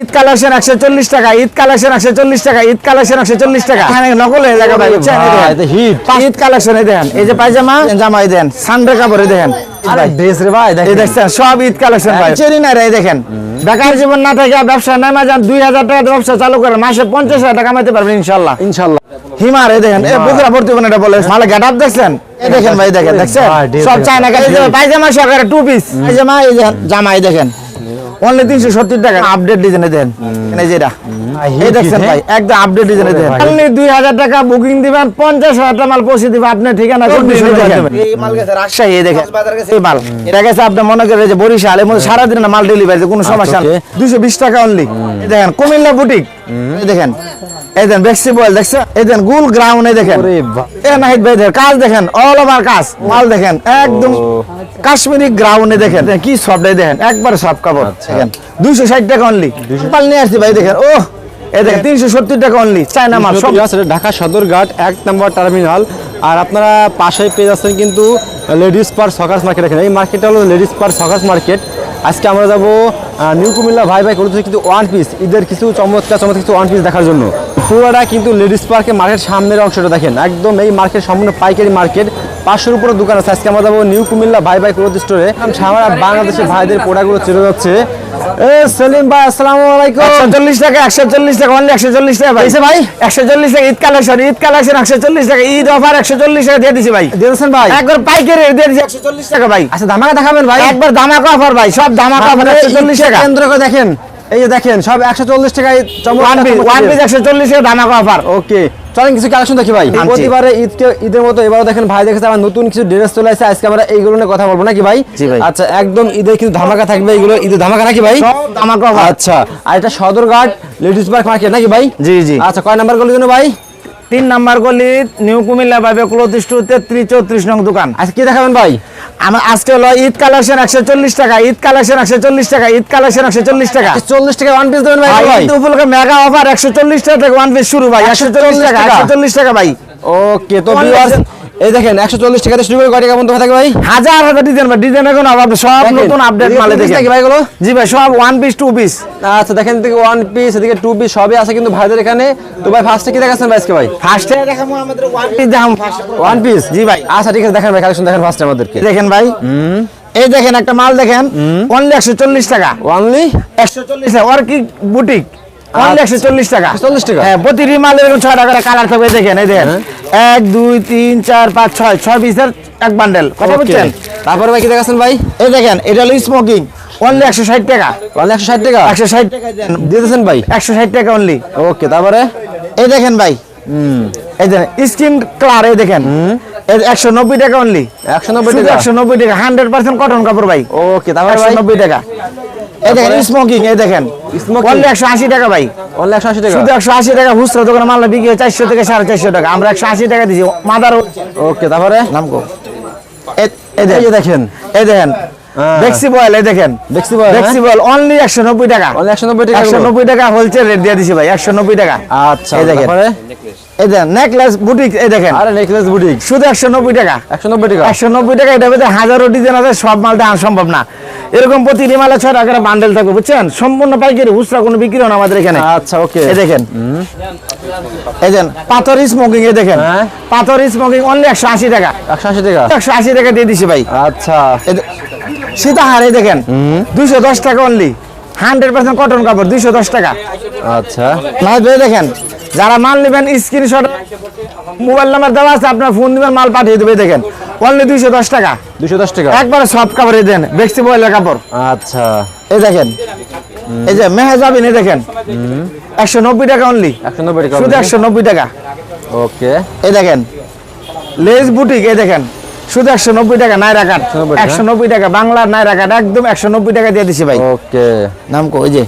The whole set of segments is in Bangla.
ঈদ কালেকশন একশো চল্লিশ টাকা ঈদ কালেকশন একশো চল্লিশ টাকা ঈদ কালেকশন একশো চল্লিশ টাকা। নকল হয়ে যাবে ভাই বুঝছেন? ঈদ কালেকশন এই দেখেন এই যে পায়জামা জামা এই দেখেন। সানডে কাপড় এই দেখেন। ড্রেস রে ভাই দেখছেন সব ঈদ কালেকশন ভাই। চেরি না রে দেখেন। বেকার জীবন না থাকে ব্যবসা নামা যান দুই হাজার টাকা ব্যবসা চালু করেন মাসে পঞ্চাশ হাজার টাকা কামাইতে পারবেন ইনশাল্লাহ ইনশাআল্লাহ। হিমার এই দেখেন বুকরা ভর্তি এটা বলে। মালে গেট আপ দেখছেন? দেখেন ভাই দেখেন দেখছেন? সব। চায়না পায়জামা টু পিস পায়জামা এই দেখেন জামা এই দেখেন। অনলি তিনশো সত্তর টাকা। আপডেট ডিজাইনে দেন। এখানে যেটা এই দেখছেন ভাই একদম আপডেট ডিজাইনে দেন। অনলি দুই হাজার টাকা বুকিং দিবেন পঞ্চাশ হাজার টাকা মাল পৌঁছে দিবে আপনার ঠিকানা কোন এই মাল গেছে রাজশাহী এই দেখেন এই মাল। এটা গেছে আপনি মনে করেন যে বরিশাল এর মধ্যে সারাদিন মাল ডেলিভারি কোনো সমস্যা নেই। okay. দুশো বিশ টাকা অনলি দেখেন কুমিল্লা বুটিক দেখেন এই দেন বেক্সি বয়েল দেখছেন এই দেন গুল গ্রাউন্ড দেখেন। এ নাহিদ ভাই দেখেন কাজ দেখেন অল ওভার কাজ মাল দেখেন একদম কাশ্মীরি গ্রাউন্ডে দেখেন কি দেখেন একবার সব কাপড় আচ্ছা। দেখেন দুইশো ষাট টাকা অনলি পাল নিয়ে আসছি ভাই দেখেন ও এই দেখেন তিনশো সত্তর টাকা অনলি চায়না মাল সব। ঢাকা সদরঘাট এক নম্বর টার্মিনাল আর আপনারা পাশেই পেয়ে যাচ্ছেন কিন্তু লেডিস পার সকার্স মার্কেট এখানে এই মার্কেটটা হলো লেডিস পার সকার্স মার্কেট আজকে আমরা যাব নিউ কুমিল্লা ভাই ভাই করতে কিন্তু ওয়ান পিস ঈদের কিছু চমৎকার চমৎকার কিছু ওয়ান পিস দেখার জন্য। পুরোটা কিন্তু লেডিস পার্কের মার্কেট সামনের অংশটা দেখেন। একদম এই মার্কেট সম্পূর্ণ পাইকারি মার্কেট পাঁচশোর উপরে দোকান আছে আজকে আমরা যাব নিউ কুমিল্লা ভাই ভাই ক্লোথ স্টোরে সারা বাংলাদেশের ভাইদের প্রোডাক্টগুলো চলে যাচ্ছে এ সেলিম ভাই আসসালামু আলাইকুম টাকা একশো চল্লিশ টাকা অনলি একশো চল্লিশ টাকা ভাই ভাই? একশো চল্লিশ টাকা ঈদ কালেকশন ঈদ কালেকশন একশো চল্লিশ টাকা ঈদ অফার একশো চল্লিশ টাকা দিয়ে দিছি ভাই দিয়েছেন ভাই একবার পাইকারি দিয়ে দিছি টাকা ভাই আচ্ছা ধামাকা দেখাবেন ভাই একবার দামাকা অফার ভাই সব দামাকা অফার একশো চল্লিশ টাকা কেন্দ্র করে দেখেন এই যে দেখেন সব একশো চল্লিশ টাকায় ওয়ান পিস ওয়ান পিস একশো চল্লিশ টাকা দামাকা অফার ওকে চলেন কিছু কালেকশন দেখি ভাই। প্রতিবারে ঈদকে ঈদের মতো এবারও দেখেন ভাই দেখেছে আমার নতুন কিছু ড্রেস চলে আসছে আজকে আমরা এইগুলো নিয়ে কথা বলব নাকি ভাই? আচ্ছা একদম ঈদের কিন্তু ধামাকা থাকবে এগুলো। ঈদের ধামাকা নাকি ভাই? সব আচ্ছা আর এটা সদরঘাট লেডিস পার্ক মার্কেট নাকি ভাই? জি, জি। আচ্ছা কয় নাম্বার গলি জন্য ভাই? তিন নাম্বার গলি নিউ কুমিল্লা বাইবে ক্লোথ স্টোর তেত্রিশ চৌত্রিশ নং দোকান। আজকে কি দেখাবেন ভাই? আমার আজকে হলো ঈদ কালেকশন একশো চল্লিশ টাকা ঈদ কালেকশন একশো চল্লিশ টাকা ঈদ কালেকশন একশো চল্লিশ টাকা। চল্লিশ টাকা ওয়ান পিস দেবেন ভাই ঈদ উপলক্ষে মেগা অফার একশো চল্লিশ টাকা থেকে ওয়ান পিস শুরু ভাই। একশো চল্লিশ টাকা। একশো চল্লিশ টাকা। ভাই। ওকে তো এই দেখেন একশো চল্লিশ টাকাতে শুরু করে কয় টাকা পর্যন্ত থাকে ভাই? হাজার হাজার ডিজাইন ভাই ডিজাইনের কোনো অভাব সব নতুন আপডেট মালে ভাই? জি ভাই সব ওয়ান পিস টু পিস আচ্ছা দেখেন এদিকে ওয়ান পিস এদিকে টু পিস সবই আছে কিন্তু ভাইদের এখানে। তো ভাই ফার্স্টে কি দেখাচ্ছেন ভাই আজকে ভাই? ফার্স্টে দেখাবো আমাদের ওয়ান পিস দেখাবো ওয়ান পিস জি ভাই। আচ্ছা ঠিক আছে দেখেন ভাই কালেকশন দেখেন ফার্স্টে আমাদেরকে। দেখেন ভাই। এই দেখেন একটা মাল দেখেন। অনলি একশো চল্লিশ টাকা। ওয়ানলি একশো চল্লিশ টাকা অর্কিড বুটিক। অনলি টাকা। টাকা? হ্যাঁ এরকম টাকা কালার থাকবে দেখেন এই দেখেন। এক দুই তিন চার পাঁচ ছয় ছয় পিসের এক বান্ডেল কথা বুঝছেন? তারপরে ভাই কি দেখাচ্ছেন ভাই? এই দেখেন এটা হলো স্মোকিং অনলি একশো ষাট টাকা। একশো ষাট টাকা? একশো ষাট টাকা দেন ভাই? একশো ষাট টাকা অনলি ওকে তারপরে? এই দেখেন ভাই। এই দেখেন স্কিন কালার এই দেখেন। একশো নব্বই টাকা অনলি একশো নব্বই টাকা? একশো নব্বই টাকা হান্ড্রেড পার্সেন্ট কটন কাপড় ভাই। ওকে তারপরে একশো নব্বই টাকা। এই দেখেন স্মোকিং এই দেখেন। অনলি একশো আশি টাকা ভাই। একশো আশি টাকা? শুধু একশো আশি টাকা খুচরা দোকানে মাল বিক্রি হয় চারশো থেকে সাড়ে চারশো টাকা। আমরা একশো আশি টাকা দিচ্ছি মাদার ওকে তারপরে? নাম কো এই দেখেন। দেখেন। এই দেখেন। এই দেখেন। দেখছি ভাই অনলি একশো নব্বই টাকা। ওয়ানলি একশো নব্বই টাকা একশো এগুলো? নব্বই টাকা হোলসেল রেট দিয়ে দিছি ভাই একশো নব্বই টাকা। আচ্ছা এই দেখেন। এই দেখেন নেকলেস বুটিক এই দেখেন। আরে নেকলেস বুটিক শুধু একশো নব্বই টাকা। একশো নব্বই টাকা? একশো নব্বই টাকা এটা মধ্যে হাজারো ডিজাইন আছে সব মাল দেওয়া সম্ভব না। এরকম প্রতি মালে ছয় টাকার বান্ডেল থাকবে বুঝছেন? সম্পূর্ণ পাইকারি খুচরা কোনো বিক্রি হয় না আমাদের এখানে। আচ্ছা ওকে এই দেখেন। এই দেখেন পাথর স্মোকিং এই দেখেন। পাথর স্মোকিং অনলি একশো আশি টাকা। একশো আশি টাকা? একশো আশি টাকা দিয়ে দিছি ভাই। আচ্ছা। এই দে- সীতাহার এই দেখেন। দুইশো দশ টাকা অনলি হান্ড্রেড পার্সেন্ট কটন কাপড় দুইশো দশ টাকা। আচ্ছা। না দেখেন যারা মাল নেবেন স্ক্রিনশট মোবাইল নাম্বার দেওয়া আছে আপনার ফোন দিবেন মাল পাঠিয়ে দেবে দেখেন। অনলি দুইশো দশ টাকা। দুশো দশ টাকা? একবারে সব কাপড় দেন বেক্সি বয়েলের কাপড়। আচ্ছা। এই দেখেন এই যে মেহেজাবিন এই দেখেন। একশো নব্বই টাকা অনলি একশো নব্বই টাকা শুধু একশো নব্বই টাকা। ওকে। এই দেখেন লেস বুটিক এই দেখেন। শুধু একশো নব্বই টাকা নাইরা কাট 190 টাকা? একশো নব্বই টাকা বাংলার নাইরা কাট একদম একশো নব্বই টাকা দিয়ে দিছি ভাই। ওকে। নাম কো ওই যে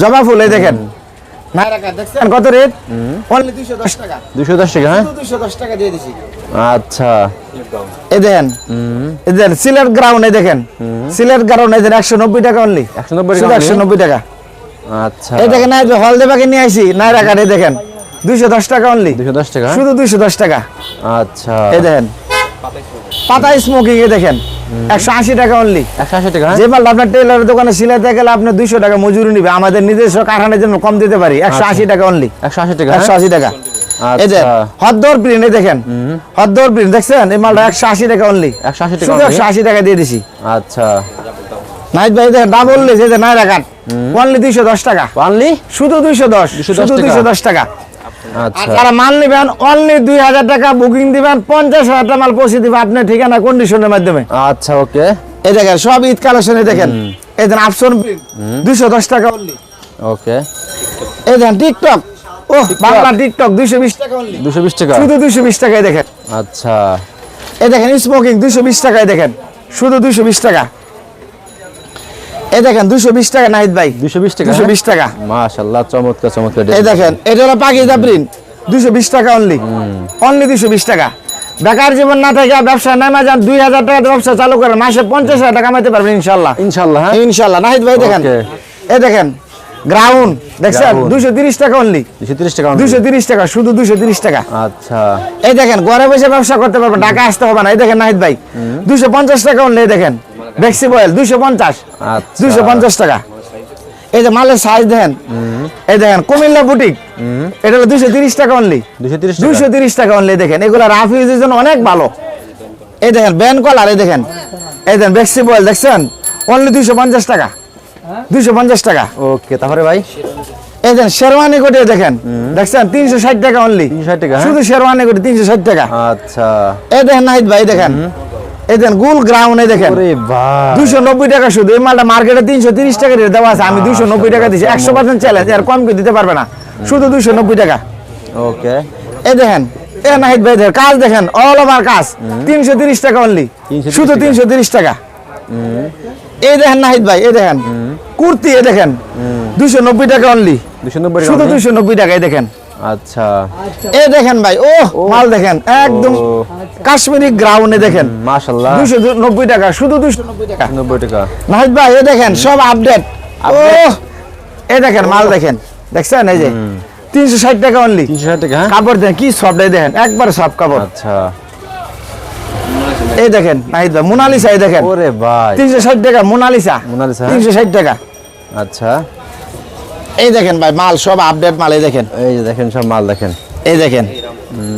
জবা ফুল এই দেখেন। কত রেট? অনলি দুইশো দশ টাকা। দুশো দশ টাকা হ্যাঁ? দুইশো দশ টাকা দিয়ে দিছি। আচ্ছা। এই দেখেন। এই দেখেন সিলেট গ্রাউন্ড এই দেখেন। সিলেট গ্রাউন্ড এই দেখেন একশো নব্বই টাকা অনলি 190 টাকা শুধু only? একশো নব্বই টাকা। আচ্ছা। এই দেখেন এই যে নিয়ে আইছি নাইরা কাট এই দেখেন। দুইশো দশ টাকা অনলি দুশো দশ টাকা? শুধু দুইশো দশ টাকা। আচ্ছা। এই দেখেন। পাতা স্মোকিং এ দেখেন। একশো আশি টাকা অনলি একশো আশি টাকা? যে মালটা আপনার টেলারের দোকানে সিলাইতে গেলে আপনি দুইশো টাকা মজুরি নিবে। আমাদের নিজস্ব কারখানার জন্য কম দিতে পারি। একশো আশি টাকা অনলি একশো আশি টাকা একশো হ্যাঁ? আশি টাকা। আচ্ছা। এই যে হদ্দর প্রিন্ট এই দেখেন। হদ্দর প্রিন্ট দেখছেন? এই মালটা একশো আশি টাকা অনলি একশো আশি টাকা শুধু একশো আশি টাকা দিয়ে দিছি। আচ্ছা। নাইট ভাই দেখেন ডাবল লেস এই যে নাইরা কাট অনলি দুইশো দশ টাকা। অনলি শুধু দুইশো দশ শুধু দুইশো দশ টাকা। আর আচ্ছা মাল নেবেন অনলি দুই হাজার টাকা বুকিং দিবেন পঞ্চাশ হাজার টাকা মাল পৌঁছে দিবেন আপনার ঠিকানা কন্ডিশনের মাধ্যমে। আচ্ছা ওকে। এই দেখেন সব ঈদ কালেকশনে দেখেন। এই দেখেন আপসন দুইশো দশ টাকা অনলি ওকে। এই দেখেন টিকটক ও বাংলা টিকটক দুইশো বিশ টাকা অনলি দুশো বিশ টাকা শুধু দুইশো বিশ টাকায় দেখেন আচ্ছা দেখেন স্মোকিং টাকায় দেখেন শুধু দুইশো বিশ টাকা এই দেখেন দুইশো বিশ টাকা নাহিদ ভাই দুশো বিশ টাকা দুইশো বিশ টাকা মাশাল্লাহ চমৎকার চমৎকার এই দেখেন এটা হলো পাকিজা প্রিন্ট দুইশো বিশ টাকা অনলি অনলি দুইশো বিশ টাকা বেকার জীবন না থাকে ব্যবসা নামা যান দুই হাজার টাকা ব্যবসা চালু করেন মাসে পঞ্চাশ হাজার টাকা কামাইতে পারবেন ইনশাল্লাহ ইনশাল্লাহ হ্যাঁ ইনশাল্লাহ নাহিদ ভাই দেখেন. এই দেখেন গ্রাউন্ড দেখছেন? Ground। দুইশো তিরিশ টাকা অনলি দুশো তিরিশ টাকা only? দুইশো তিরিশ টাকা শুধু দুইশো তিরিশ টাকা। আচ্ছা। এই দেখেন ঘরে বসে ব্যবসা করতে পারবেন ঢাকা আসতে হবে না। এই দেখেন নাহিদ ভাই দুইশো পঞ্চাশ টাকা অনলি দেখেন। ভ্যাক্সি বয়েল দুইশো পঞ্চাশ। আচ্ছা। দুইশো পঞ্চাশ টাকা। এই যে মালের সাইজ দেখেন এই দেখেন কুমিল্লা বুটিক এটা হলো দুইশো তিরিশ টাকা অনলি দুশো তিরিশ টাকা। অনলি দেখেন। এগুলো রাফ ইউজের জন্য অনেক ভালো। এই দেখেন ব্যান কলার এই দেখেন। এই দেখেন ভ্যাক্সি বয়েল দেখছেন? অনলি দুইশো পঞ্চাশ টাকা। দুইশো পঞ্চাশ টাকা। ওকে তারপরে ভাই? এই শেরওয়ানি কোটে দেখেন দেখছেন? তিনশো ষাট টাকা অনলি 360 টাকা, হ্যাঁ? শুধু শেরওয়ানি কোটে তিনশো ষাট টাকা। আচ্ছা। এই দেখেন নাহিদ ভাই দেখেন। এই দেখেন গুল গ্রাউন্ড দেখেন। নব্বই টাকা শুধু এই মালটা মার্কেটে তিনশো তিরিশ টাকা রেট দেওয়া আছে। আমি দুইশো নব্বই টাকা দিচ্ছি একশো পার্সেন্ট চ্যালেঞ্জ আর কম করে দিতে পারবে না। শুধু দুইশো নব্বই টাকা। ওকে। এই দেখেন এ নাহিদ ভাই দেখেন কাজ দেখেন অল ওভার কাজ। তিনশো তিরিশ টাকা অনলি শুধু। তিনশো তিরিশ টাকা। এই দেখেন নাহিদ ভাই এই দেখেন। কুর্তি এই দেখেন। দুইশো নব্বই টাকা অনলি দুশো শুধু? দুইশো নব্বই টাকা এই দেখেন। আচ্ছা। এই দেখেন ভাই ও। মাল দেখেন একদম কাশ্মীরি গ্রাউন্ডে দেখেন। মাশাল্লাহ দুইশো নব্বই টাকা শুধু টাকা। নব্বই টাকা। নাহিদ ভাই এই দেখেন সব আপডেট ও এই দেখেন মাল দেখেন। দেখছেন এই যে? তিনশো ষাট টাকা অনলি টাকা হ্যাঁ? কাপড় দেখেন কি সব দেখেন একবার সব কাপড়। আচ্ছা। এই দেখেন নাহিদ ভাই মোনালিসা এই দেখেন। ওরে ভাই। তিনশো ষাট টাকা মোনালিসা। মোনালিসা, হ্যাঁ? তিনশো ষাট টাকা। আচ্ছা। এই দেখেন ভাই মাল সব আপডেট মাল এই দেখেন। এই যে দেখেন সব মাল দেখেন। এই দেখেন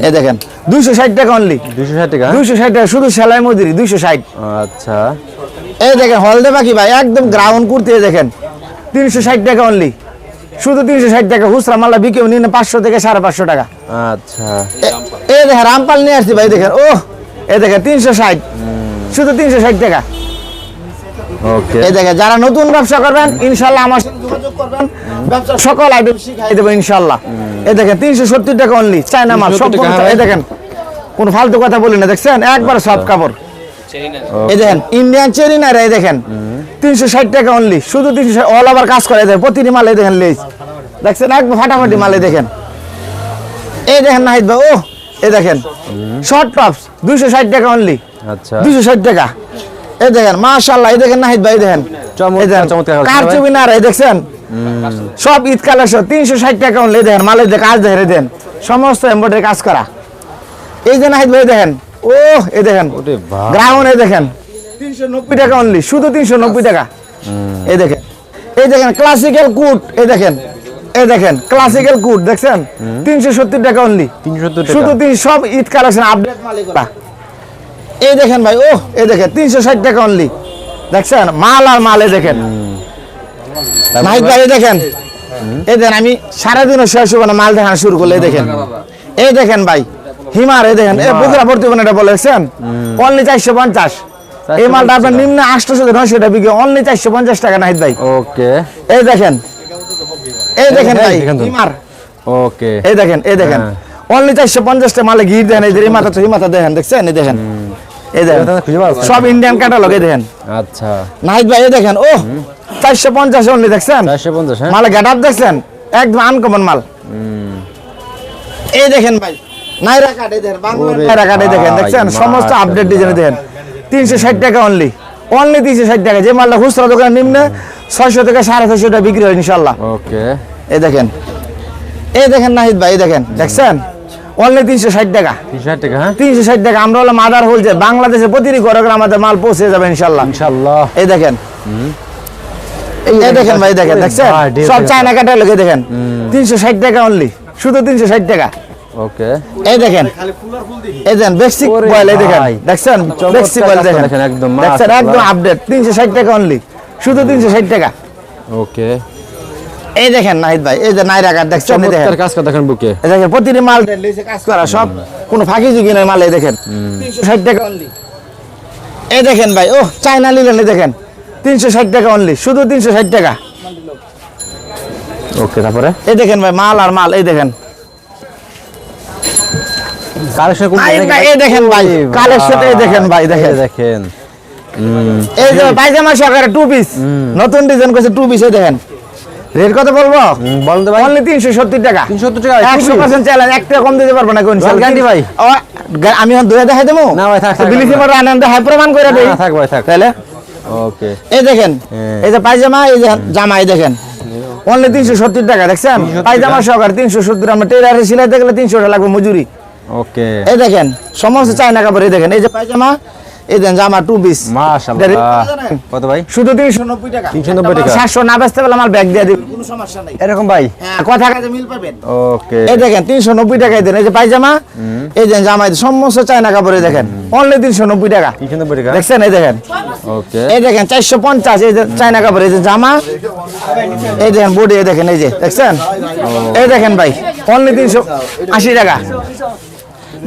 এই দেখেন দুইশো ষাট টাকা অনলি দুশো ষাট টাকা? হ্যাঁ? দুইশো ষাট টাকা শুধু সেলাই মজুরি দুইশো ষাট। আচ্ছা। এই দেখেন হলদে পাখি ভাই একদম গ্রাউন্ড কুর্তি এই দেখেন। তিনশো ষাট টাকা অনলি শুধু তিনশো ষাট টাকা খুচরা মাল্লা বিকেও নিন পাঁচশো থেকে সাড়ে পাঁচশো টাকা। আচ্ছা। এই দেখেন রামপাল নিয়ে আসছি ভাই দেখেন ও এই দেখেন তিনশো ষাট। শুধু তিনশো ষাট টাকা। এই দেখেন যারা নতুন ব্যবসা করবেন ইনশাল্লাহ আমার যোগাযোগ করবেন। ব্যবসার সকল আইটেম শিখাই দেবো ইনশাল্লাহ। এই দেখেন তিনশো সত্তর টাকা অনলি চায়না মাল সব এই। দেখেন কোন ফালতু কথা বলি না দেখছেন? একবার সব কাপড়। এই দেখেন ইন্ডিয়ান চেরি না রে এই দেখেন তিনশো ষাট টাকা অনলি শুধু তিনশো অল ওভার কাজ করে দেখেন প্রতিটি মালে দেখেন লেজ দেখছেন? একবার ফাটাফাটি মালে দেখেন। এই দেখেন নাহিদ ভাই ও এই দেখেন শর্ট টপস দুইশো ষাট টাকা অনলি আচ্ছা। দুইশো ষাট টাকা। এই দেখেন মাশাল্লাহ এই দেখেন নাহিদ ভাই দেখেন। এই কার। ছবি না রে দেখছেন? সব ঈদ কালেকশন তিনশো ষাট টাকা অনলি দেখেন মালের কাজ দেখেন এই দেখেন। সমস্ত এমব্রয়ডারি কাজ করা। এই যে নাহিদ ভাই দেখেন ও এই দেখেন। গ্রাউন্ড এই দেখেন। তিনশো নব্বই টাকা অনলি শুধু তিনশো নব্বই টাকা। এই দেখেন এই দেখেন ক্লাসিক্যাল কুট এই দেখেন। এই দেখেন ক্লাসিক্যাল কুট দেখছেন? তিনশো সত্তর টাকা অনলি তিনশো সত্তর শুধু তিন সব ঈদ কালেকশন আপডেট মালিকরা এই দেখেন ভাই ও এই দেখেন তিনশো ষাট টাকা অনলি দেখছেন? মাল আর মাল দেখেন। ভাই দেখেন। এই দেখেন আমি সারাদিনও শেষ হব মাল দেখানো শুরু করলে এই দেখেন। এই দেখেন ভাই হিমার এই দেখেন বুকরা ভর্তি এটা বলেছেন অনলি চারশো পঞ্চাশ। এই মালটা আপনার নিম্ন আটশোশো নয়শো টাকা বিক্রি অনলি চারশো পঞ্চাশ টাকা নাহিদ ভাই। ওকে এই দেখেন এই দেখেন ভাই হিমার ওকে। এই দেখেন এই দেখেন। হ্যাঁ। অনলি চারশো পঞ্চাশটা মালে গির দেখেন এই যে মাথা তো মাথা দেখেন দেখছেন? এই দেখেন। এই দেখেন। সব ইন্ডিয়ান ক্যাটালগ এই দেখেন। আচ্ছা। নাহিদ ভাই এই দেখেন ও চারশো পঞ্চাশ অনলি দেখছেন? চারশো পঞ্চাশ হ্যাঁ। মালে দেখছেন? একদম আনকমন মাল। এই দেখেন ভাই নাইরা কাট দেখেন বাংলা নাইরা কাট দেখেন দেখছেন? সমস্ত আপডেট ডিজাইন দেখেন। তিনশো ষাট টাকা অনলি অনলি তিনশো ষাট টাকা যে মালটা খুচরা দোকান নিম্নে ছয়শো থেকে সাড়ে ছয়শো টাকা বিক্রি হয় ইনশাল্লাহ ওকে। এই দেখেন। এই দেখেন নাহিদ ভাই এই দেখেন দেখছেন? অনলি তিনশো ষাট টাকা। তিনশো ষাট টাকা হ্যাঁ? তিনশো ষাট টাকা আমরা হলো মাদার হোলসেল বাংলাদেশের প্রতিটি ঘরে ঘরে আমাদের মাল পৌঁছে যাবে ইনশাল্লাহ ইনশাল্লাহ এই দেখেন। এই দেখেন ভাই দেখেন দেখছেন? সব দেখেন। চায়না কাটা লেগে দেখেন। তিনশো ষাট টাকা অনলি শুধু তিনশো ষাট টাকা। ওকে। এই দেখেন। এই দেখেন বেসিক বয়েল এই দেখেন। ভাই। দেখছেন? বেসিক বয়েল দেখেন। দেখেন, একদম, দেখছেন? একদম আপডেট তিনশো ষাট টাকা অনলি শুধু তিনশো ষাট টাকা। ওকে। এই দেখেন নাহিদ ভাই এই যে নাইরা কাট দেখছেন দেখেন। কাজ করে দেখেন বুকে। এই দেখেন প্রতিটি মাল লিসে কাজ করা সব কোনো ফাঁকি ঝুঁকি নয় মাল এই দেখেন। তিনশো ষাট টাকা অনলি এই দেখেন ভাই ও চাইনা লিলেন দেখেন। তিনশো ষাট টাকা অনলি শুধু তিনশো ষাট টাকা। ওকে তারপরে? এই দেখেন ভাই মাল আর মাল এই দেখেন। কালেকশন এই দেখেন ভাই সাথে এই দেখেন ভাই দেখেন। দেখেন। এই যে পায়জামা সহকারে টু পিস নতুন ডিজাইন করছে টু পিস দেখেন। রেট কত বলব? বলেন তো ভাই। অনলি তিনশো সত্তর টাকা। 370 টাকা, একশো পার্সেন্ট চ্যালেঞ্জ এক কম দিতে পারব না কোন ভাই? আমি এখন দুয়ে দেখাই দেবো? না ভাই, থাক, বিলিসি। মোটর আনন্দ হাই প্রমাণ করে দেই। থাক ভাই, থাক। তাহলে? ওকে এই দেখেন হ্যাঁ। এই যে পায়জামা এই যে জামা এই দেখেন। অনলি তিনশো সত্তর টাকা দেখছেন? 370 পায়জামা সহকারে তিনশো সত্তর আমরা টেলারে সিলাইতে গেলে তিনশো টাকা লাগবে মজুরি। ওকে এই দেখেন সমস্ত চায়না কাপড় এই দেখেন এই যে পায়জামা এই দেন জামা টু পিস মাশাআল্লাহ। কত ভাই? শুধু তিনশো নব্বই টাকা। 390 টাকা। সাতশো না বেচতে পেলে আমার ব্যাগ দিয়ে দিবেন কোনো সমস্যা নেই। এরকম ভাই? হ্যাঁ কথা কাজে মিল পাবেন। ওকে। এই দেখেন তিনশো নব্বই টাকায় দেন। এই যে পায়জামা এই দেন জামা যে সমস্ত চায়না কাপড়ে দেখেন অনলি তিনশো নব্বই টাকা। তিনশো নব্বই টাকা? দেখছেন? এই দেখেন। ওকে। এই দেখেন চারশো পঞ্চাশ এই যে চায়না কাপড় এই যে জামা। এই দেখেন বডি এই দেখেন এই যে দেখছেন? এই দেখেন ভাই অনলি তিনশো আশি টাকা।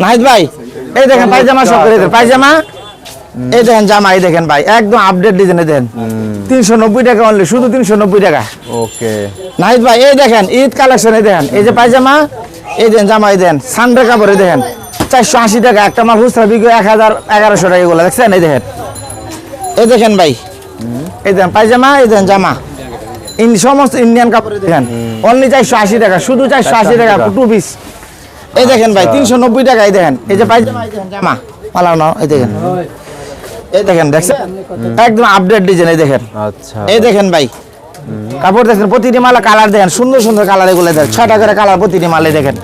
নাহিদ ভাই এই দেখেন পায়জামা সব পায়জামা এই দেখেন জামা এই দেখেন ভাই একদম আপডেট ডিজাইনে দেন তিনশো নব্বই টাকা অনলি শুধু তিনশো নব্বই টাকা। ওকে। নাহিদ ভাই এই দেখেন ঈদ কালেকশন এই দেখেন এই যে পায়জামা এই দেন জামা এই দেন সানডে কাপড় দেখেন চারশো আশি টাকা একটা মাল খুচরা বিক্রি এক হাজার এগারোশো টাকা এগুলো দেখছেন? এই দেখেন। এই দেখেন ভাই এই দেখেন পায়জামা এই দেখেন জামা। ইন সমস্ত ইন্ডিয়ান কাপড় দেখেন অনলি চারশো আশি টাকা শুধু চারশো আশি টাকা টু পিস এই দেখেন ভাই তিনশো নব্বই টাকা এই দেখেন এই যে পায়জামা এই দেখেন জামা পালানো এই দেখেন। এই দেখেন দেখছেন? একদম আপডেট ডিজাইন এই দেখেন। আচ্ছা। এই দেখেন ভাই। কাপড় দেখেন প্রতিটি মালা কালার দেখেন সুন্দর সুন্দর কালার এগুলো দেখেন। ছটা করে কালার প্রতিটি মালে দেখেন।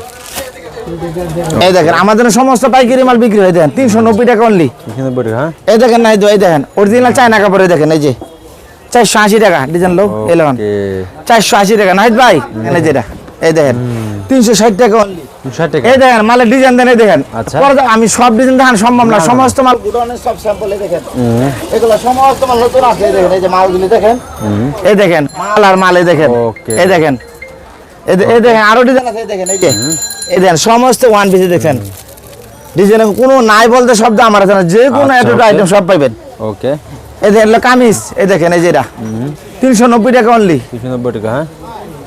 এই দেখেন আমাদের সমস্ত পাইকারি মাল বিক্রি হয়ে দেন তিনশো নব্বই টাকা অনলি হ্যাঁ? এই দেখেন নাই এই দেখেন অরিজিনাল চায়না কাপড়ে দেখেন এই যে। চারশো আশি টাকা ডিজাইন লো এলেভেন চারশো আশি টাকা নাহিদ ভাই এই যেটা এই দেখেন তিনশো ষাট টাকা অনলি ষাট টাকা এই দেখেন মালের ডিজাইন দেন এই দেখেন। আচ্ছা। আমি সব ডিজাইন দেখান সম্ভব না। সমস্ত মাল গুডাউনের সব স্যাম্পল দেখেন। এগুলো সমস্ত মাল নতুন আছে এই দেখেন এই যে মালগুলি দেখেন। এই দেখেন মাল আর মাল এই দেখেন। এই দেখেন। এই দেখেন আরও ডিজাইন আছে এই দেখেন এই যে। এই দেখেন সমস্ত ওয়ান পিসে দেখেন। ডিজাইন কোনো নাই বলতে শব্দ আমার আছে না। যে কোনো আচ্ছা, আইটেম সব পাইবেন। ওকে। এই দেখেন কামিজ এই দেখেন এই যেটা তিনশো নব্বই টাকা অনলি তিনশো নব্বই টাকা হ্যাঁ?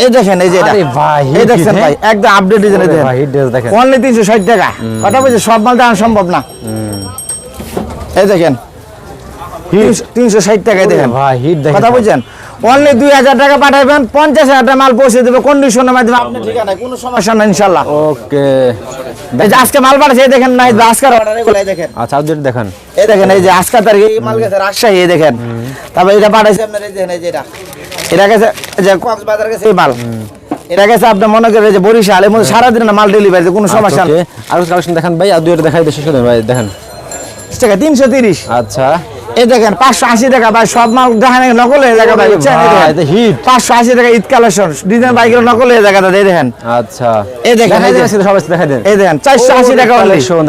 এই দেখেন এই যেটা আরে ভাই, এই hit, ভাই? একদম আপডেট ডিজাইন দেখেন। ভাই, dress দেখেন। অনলি তিনশো ষাট টাকা। কথা বলছি সব মাল দেখানো সম্ভব না। এই দেখেন তিনশো ষাট টাকায় দেখেন। ভাই হিট দেখেন কথা বলছেন অনলি দুই হাজার টাকা পাঠাবেন পঞ্চাশ হাজার টাকা মাল পৌঁছে দেবে কন্ডিশনের মাধ্যমে আপনার ঠিকানায় কোনো সমস্যা নেই ইনশাল্লাহ ওকে। এই যে আজকে মাল পাঠাচ্ছে এই দেখেন না আজকের অর্ডার এগুলো দেখেন। আচ্ছা আপডেট দেখান। এই দেখেন এই যে আজকের তারিখে এই মাল গেছে রাজশাহী এই দেখেন। তারপর এটা পাঠাইছে আপনার এই দেখেন এই যে এটা। এটা গেছে এই যে কক্সবাজার গেছে এই মাল। এটা গেছে আপনার মনে করেন যে বরিশাল এর সারাদিন মাল ডেলিভারি কোনো সমস্যা নেই আর কালেকশন দেখান ভাই আর দুইটা দেখাই দেশে ভাই দেখেন। টাকা তিনশো তিরিশ। আচ্ছা। এই দেখেন পাঁচশো আশি টাকা ভাই সব মাল দেখেন নকল হয়ে জায়গা ভাই হিট পাঁচশো আশি টাকা ঈদ কালেকশন ডিজাইন বাইকের নকল হয়ে জায়গা এই দেখেন। আচ্ছা। এই দেখেন, সবাই দেখাই দেন। এই দেখেন চারশো আশি টাকা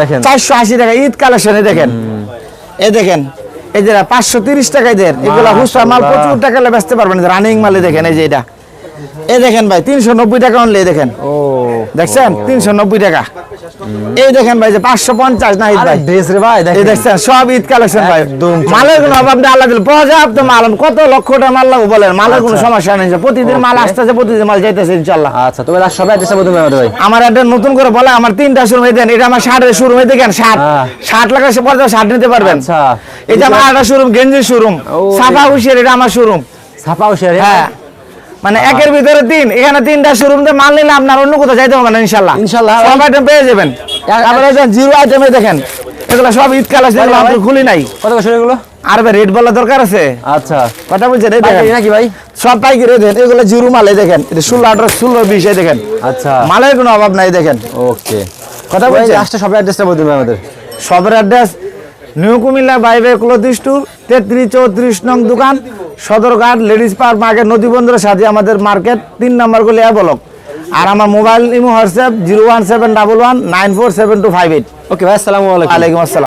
দেখেন। চারশো আশি টাকা ঈদ কালেকশন এই দেখেন। এই দেখেন এই যে পাঁচশো তিরিশ টাকায় দেয় এগুলো হুসরা মাল। প্রচুর টাকা বেচতে পারবেন। রানিং মালে দেখেন এই যে এটা। এ দেখেন ভাই তিনশো নব্বই টাকা অনলি দেখেন। ও। দেখছেন? তিনশো নব্বই টাকা। এই দেখেন ভাই যে পাঁচশো পঞ্চাশ না ভাই। ড্রেস রে ভাই এই দেখছেন সব ঈদ কালেকশন ভাই। মালের কোনো অভাব নেই আল্লাহ দিল। পর্যাপ্ত মাল কত লক্ষটা মাল লাগবে বলেন? মালের কোনো আচ্ছা। সমস্যা নেই প্রতিদিন মাল আসতেছে প্রতিদিন মাল যাইতেছে ইনশাল্লাহ আচ্ছা তবে আর সবাই দেশে আমাদের ভাই। আমার একটা নতুন করে বলে আমার তিনটা শুরু হয়ে দেন। এটা আমার ষাটের শুরু হয়ে দেখেন ষাট। হ্যাঁ। ষাট লাখ এসে পর্যন্ত ষাট নিতে পারবেন। আচ্ছা। এটা আমার একটা শোরুম গেঞ্জি শোরুম ও, সাফা হুশিয়ার এটা আমার শোরুম ছাপাও শেয়ার হ্যাঁ। মানে একের ভিতরে তিন এখানে তিনটা শোরুম দিয়ে মাল নিলে আপনার অন্য কোথাও যাইতে হবে না ইনশাল্লাহ। ইনশাল্লাহ। সব আইটেম পেয়ে যাবেন। তারপরে জিরো আইটেমে দেখেন এগুলো সব ঈদ কাল আছে এগুলো আমাদের খুলি নাই। কত বছর এগুলো? আর ভাই রেট বলা দরকার আছে? আচ্ছা। কথা বলছেন এই দেখেন। নাকি ভাই? সব পাইকারি দেন এগুলো জিরো মালে দেখেন। এটা ষোলো আঠারো ষোলো বিশ এই দেখেন। আচ্ছা। মালের কোনো অভাব নাই দেখেন। ওকে কথা বলছেন? লাস্টে সবাই অ্যাড্রেসটা বলে দিবেন আমাদের। সবের অ্যাড্রেস নিউ কুমিল্লা বাইবে ক্লোথ স্টোর তেত্রিশ চৌত্রিশ নং দোকান সদরঘাট লেডিস পার্ক মার্কেট নদীবন্দরের সাথে আমাদের মার্কেট তিন নম্বর গুলি অ্যাবলক আর আমার mobile Imo WhatsApp zero one seven double one nine four seven two five eight. Okay ভাই আসসালামু আলাইকুম। আলাইকুম আসসালাম।